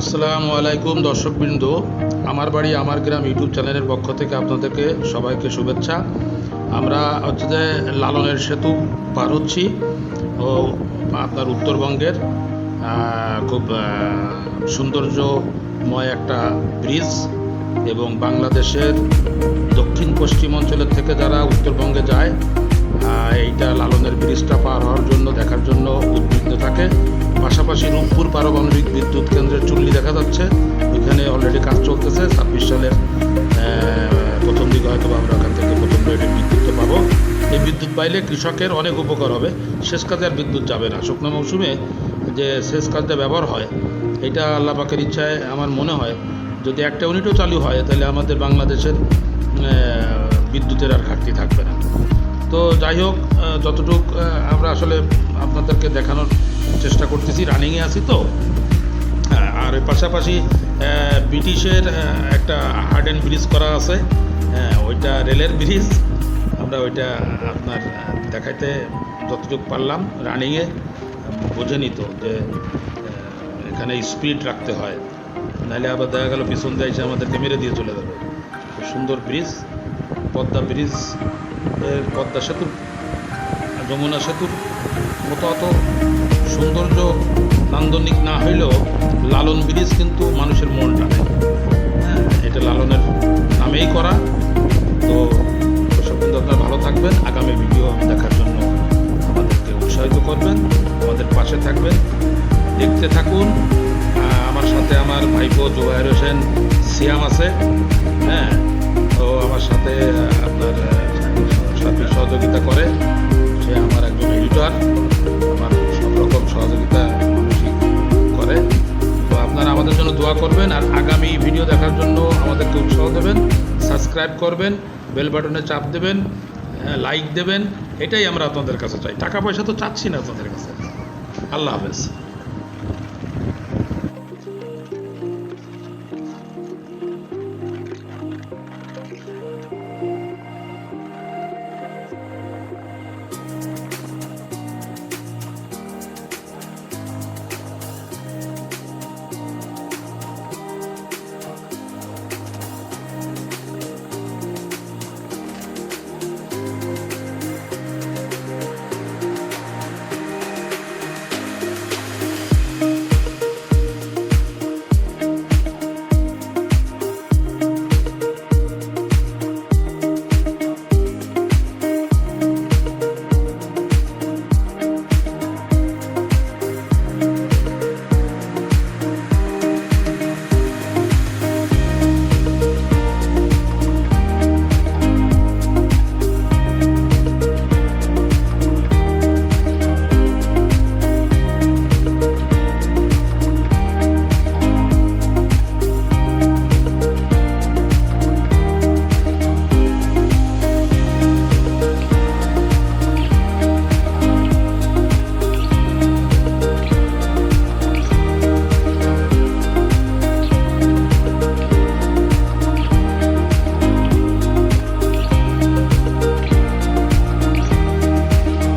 আসসালামু আলাইকুম দর্শকবৃন্দ। আমার বাড়ি, আমার গ্রাম ইউটিউব চ্যানেলের পক্ষ থেকে আপনাদেরকে সবাইকে শুভেচ্ছা। আমরা হচ্ছে যে লালনের সেতু পার হচ্ছি ও আপনার উত্তরবঙ্গের খুব সৌন্দর্যময় একটা ব্রিজ এবং বাংলাদেশের পাশাপাশি রূপপুর পারমাণবিক বিদ্যুৎ কেন্দ্রের চুল্লি দেখা যাচ্ছে। ওইখানে অলরেডি কাজ চলতেছে। ছাব্বিশ সালের প্রথম দিকে হয়তো আমরা ওখান থেকে প্রথম রেটের বিদ্যুৎ পাবো। এই বিদ্যুৎ পাইলে কৃষকের অনেক উপকার হবে। শেষ কাজে আর বিদ্যুৎ যাবে না। শুকনো মৌসুমে যে শেষ কাজে ব্যবহার হয়, এটা আল্লাহ পাকের ইচ্ছায় আমার মনে হয়, যদি একটা ইউনিটও চালু হয়, তাহলে আমাদের বাংলাদেশের বিদ্যুতের আর ঘাটতি থাকবে না। তো যাই হোক যতটুক আমরা আসলে আপনাদেরকে দেখানোর চেষ্টা করতেছি রানিংয়ে আছি তো। আর পাশাপাশি ব্রিটিশের একটা হার্ড হার্ডেন ব্রিজ করা আছে। হ্যাঁ, ওইটা রেলের ব্রিজ আমরা ওইটা আপনার দেখাইতে যতটুকু পারলাম রানিংয়ে বোঝে নিত যে এখানে স্পিড রাখতে হয়। নাহলে আবার দেখা গেল পিছন দিয়ে এসে আমাদেরকে মেরে দিয়ে চলে যাবে। সুন্দর ব্রিজ পদ্মা ব্রিজ পদ্মা সেতুর, যমুনা সেতুর মতো অত সৌন্দর্য নান্দনিক না হইলেও লালন ব্রিজ কিন্তু মানুষের মন টানে। হ্যাঁ এটা লালনের নামেই করা। তো বন্ধু, আপনারা ভালো থাকবেন। আগামী ভিডিও আমি দেখার জন্য আমাদেরকে উৎসাহিত করবেন, আমাদের পাশে থাকবেন, দেখতে থাকুন। আমার সাথে আমার ভাইপো জোবাহের হোসেন সিয়াম আছে। হ্যাঁ তো আমার সাথে আপনার দোয়া করবেন আর আগামী ভিডিও দেখার জন্য আমাদেরকে উৎসাহ দেবেন সাবস্ক্রাইব করবেন বেল বাটনে চাপ দেবেন লাইক দেবেন, এটাই আমরা আপনাদের কাছে চাই। টাকা পয়সা তো চাচ্ছি না আপনাদের কাছে। আল্লাহ হাফেজ।